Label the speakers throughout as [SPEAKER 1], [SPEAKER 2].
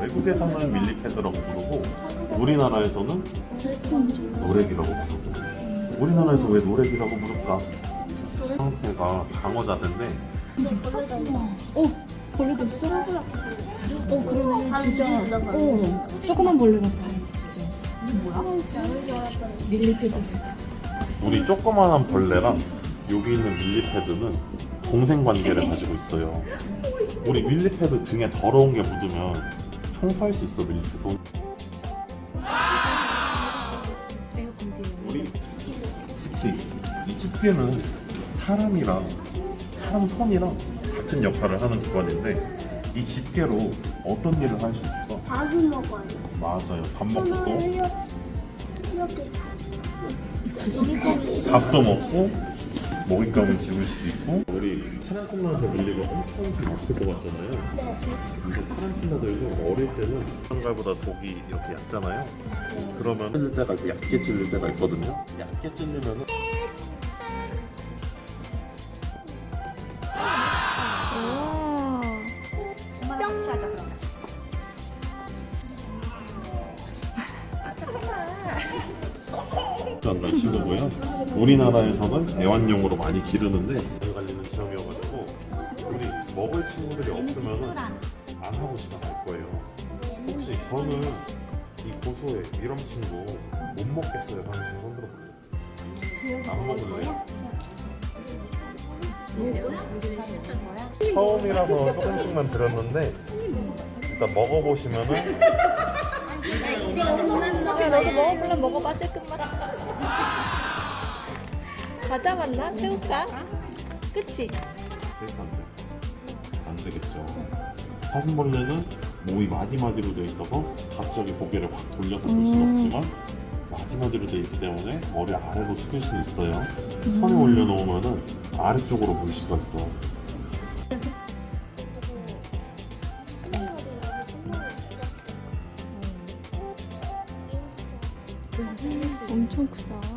[SPEAKER 1] 외국에서는 밀리패드라고 부르고 우리나라에서는 노래기라고 부르고 우리나라에서 왜 노래기라고 부를까? 상태가 방어자대인데
[SPEAKER 2] 어, 벌레도 있어? 어, 그러네. 진짜. 어, 조그만 벌레 같아. 진짜. 밀리패드.
[SPEAKER 1] 우리 조그마한 벌레랑 여기 있는 밀리패드는 동생 관계를 가지고 있어요. 우리 밀리패드 등에 더러운 게 묻으면 청소할 수 있어 밀리패드.
[SPEAKER 2] 내가 본디예요.
[SPEAKER 1] 우리 특히 이 집게는 사람이랑 사람 손이랑 같은 역할을 하는 기관인데 이 집게로 어떤 일을 할 수 있어?
[SPEAKER 3] 밥을 먹어요.
[SPEAKER 1] 맞아요. 밥 먹고 또
[SPEAKER 3] 이렇게
[SPEAKER 1] 밥도 먹고 먹잇감을 집을 수도 있고 우리 타란툴라한테 물리면 엄청 엄청 아플 것 같잖아요. 근데 타란툴라들도 어릴 때는 한갈보다 독이 이렇게 얕잖아요. 그러면 찔릴 때가 이렇게 얇게 찔릴 때가 있거든요. 얇게 찔리면은 장난 친구고요. 우리나라에서는 애완용으로 많이 기르는데 잘 관리는 체험이어가지고 우리 먹을 친구들이 없으면은 안 하고 지나갈 거예요. 혹시 저는 이 고소의 미럼 친구 못 먹겠어요. 하는 손 들어볼래요? 안 먹을래요? 처음이라서 조금씩만 드렸는데 일단 먹어보시면은
[SPEAKER 4] 야, 너도 먹어볼래? 먹어봐, 새끝만. 과자 맞나? 새우깡? 그치?
[SPEAKER 1] 그래서 안 돼. 안 되겠죠. 사슴벌레는 몸이 마디마디로 되어 있어서 갑자기 고개를 확 돌려서 볼 수는 없지만 마디마디로 되어 있기 때문에 머리 아래로 숙일 수 있어요. 손에 올려놓으면은 아래쪽으로 물 수가 있어.
[SPEAKER 4] 엄청 크다.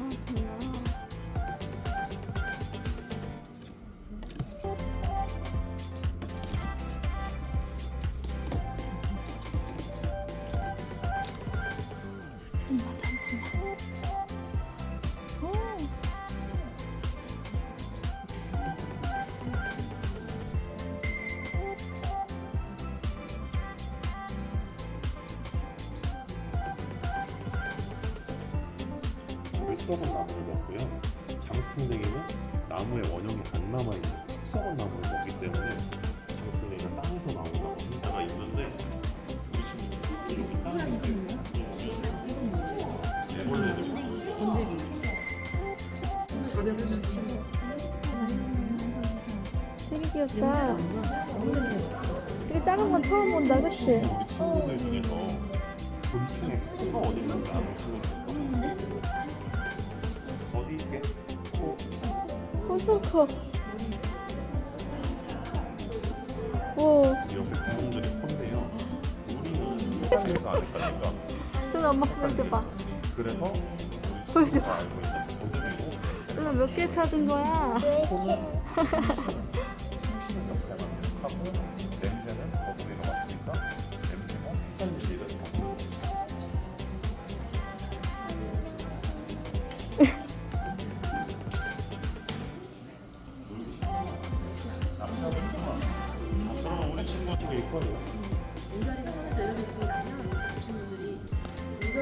[SPEAKER 1] 물썩은 나무를 먹고요. 장수풍뎅이는 나무의 원형이 안 남아있는 흙썩은 나무를 먹기 때문에 장수풍뎅이가 땅에서 나온다고 한자가 있는데 우리 친구들 여기 땅에 애벌레들.
[SPEAKER 4] 되게 귀엽다. 되게 작은 건 처음 본다, 그치?
[SPEAKER 1] 우리 친구들 중에서 곤충의 코가 어디 있는지 아는 친구 있어? 어디 있게? 코.
[SPEAKER 4] 엄청 커. 오,
[SPEAKER 1] 이렇게 구멍들이 컸네요. 우리는 헷갈릴까 안 헷갈릴까?
[SPEAKER 4] 누나 엄마 보여줘봐.
[SPEAKER 1] 그래서 우리
[SPEAKER 4] 보여줘.
[SPEAKER 1] 친구가 알고 있는 거점이고
[SPEAKER 4] 누나 몇 개 찾은 거야?
[SPEAKER 1] 우리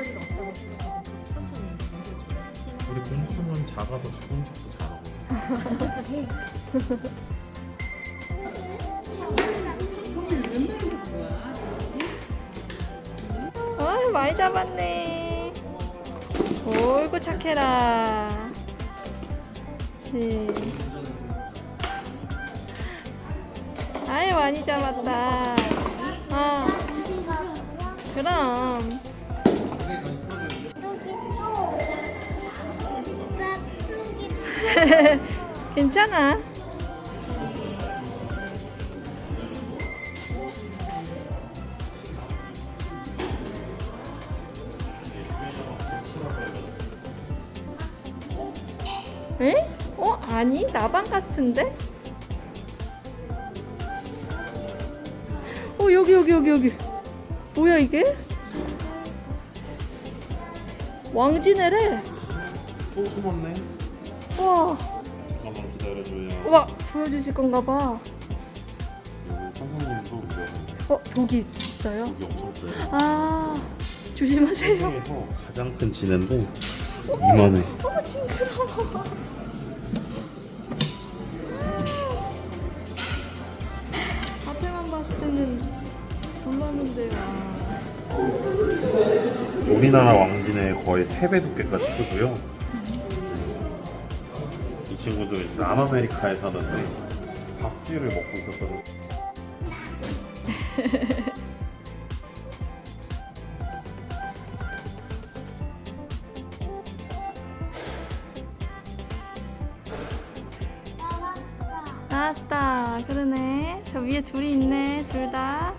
[SPEAKER 1] 곤충은 작아서 척도 잘하고.
[SPEAKER 4] 아, 많이 잡았네. 어이구, 착해라. 그치. 아유, 많이 잡았다. 어, 그럼. 괜찮아. 에? 어? 아니, 나방 같은데? 어, 여기, 여기, 여기, 여기. 뭐야 이게? 왕진애래.
[SPEAKER 1] 또 숨었네.
[SPEAKER 4] 와,
[SPEAKER 1] 잠깐만 기다려줘요.
[SPEAKER 4] 와 보여주실 건가 봐.
[SPEAKER 1] 여기 선생님도.
[SPEAKER 4] 어 저기 있어요?
[SPEAKER 1] 여기 엄청 세요.
[SPEAKER 4] 아 조심하세요.
[SPEAKER 1] 세계에서 가장 큰 지네인데 이만해.
[SPEAKER 4] 어 징그러워. 앞에만 봤을 때는 몰랐는데 아.
[SPEAKER 1] 우리나라 왕진의 거의 3배 두께까지 크고요. 이 친구들 남아메리카에 사는데 박쥐를 먹고 있었거든요.
[SPEAKER 4] 나왔다. 그러네. 저 위에 둘이 있네. 둘 다.